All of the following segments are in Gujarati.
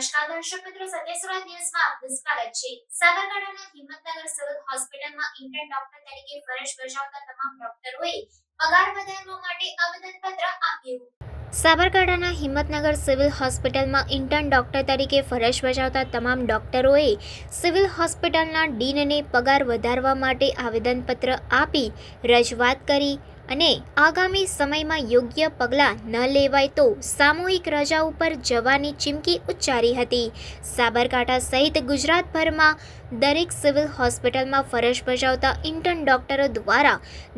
સાબરકાંઠાના હિંમતનગર સાબરકાંઠાના હિંમતનગર સિવિલ હોસ્પિટલમાં ઇન્ટર્ન ડોક્ટર તરીકે ફરજ બજાવતા તમામ ડોક્ટરોએ સિવિલ હોસ્પિટલના ડીનને પગાર વધારવા માટે આવેદનપત્ર આપી રજૂઆત કરી. અને આગામી સમયમાં યોગ્ય પગલાં ન લેવાય તો સામૂહિક રજા ઉપર જવાની ચીમકી ઉચ્ચારી હતી. સાબરકાંઠા સહિત ગુજરાતભરમાં દરેક સિવિલ હોસ્પિટલમાં ફરજ બજાવતા ઇન્ટર્ન ડોક્ટરો દ્વારા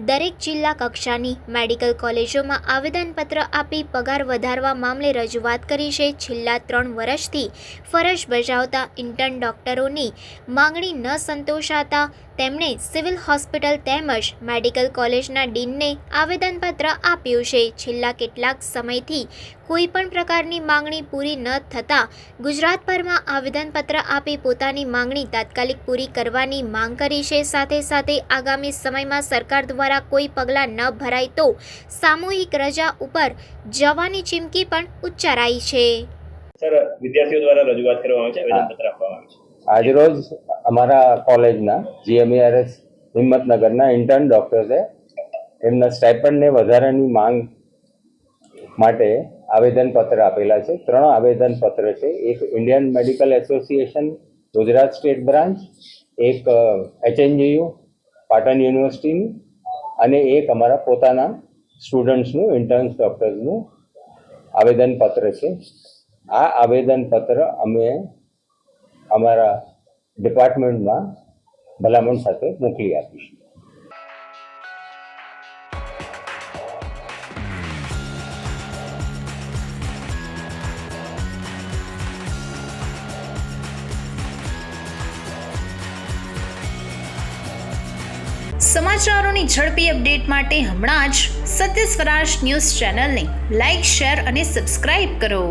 દરેક જિલ્લા કક્ષાની મેડિકલ કોલેજોમાં આવેદનપત્ર આપી પગાર વધારવા મામલે રજૂઆત કરી છે. છેલ્લા ત્રણ વર્ષથી ફરજ બજાવતા ઇન્ટર્ન ડોક્ટરોની માંગણી ન સંતોષાતા તેમણે સિવિલ હોસ્પિટલ તેમજ મેડિકલ કોલેજના ડીનને આવેદનપત્ર આપ્યું છે. છેલ્લા કેટલાક સમયથી કોઈ પણ પ્રકારની માંગણી પૂરી ન થતાં ગુજરાતભરમાં આવેદનપત્ર આપી પોતાની માંગણી તાત્કાલિક પૂરી કરવાની માંગ કરી છે. સાથે સાથે આગામી સમયમાં સરકાર દ્વારા કોઈ પગલાં ન ભરાય તો સામૂહિક રજા ઉપર જવાની ચીમકી પણ ઉચ્ચારાઈ છે. સર વિદ્યાર્થીઓ દ્વારા રજૂઆત કરવામાં આવે છે આવેદનપત્ર આપવામાં આવે છે. આજરોજ અમારા કોલેજના જીએમઈઆરએસ હિંમતનગરના ઇન્ટર્ન ડૉક્ટર્સે એમના સ્ટાઇપન્ડને વધારાની માંગ માટે આવેદનપત્ર આપેલા છે. ત્રણ આવેદનપત્ર છે. એક Indian medical association Gujarat state branch, એક એચએનજીયુ પાટણ યુનિવર્સિટીનું અને એક અમારા પોતાના સ્ટુડન્ટ્સનું ઇન્ટર્ન્સ ડૉક્ટર્સનું આવેદનપત્ર છે. આ આવેદનપત્ર અમે અમારા ડિપાર્ટમેન્ટમાં ભલામણ સાથે મોકલી આપીશું. સમાચારોની ઝડપી અપડેટ માટે હમણાં જ સત્ય સ્વરાજ ન્યૂઝ ચેનલને લાઇક શેર અને સબસ્ક્રાઇબ કરો.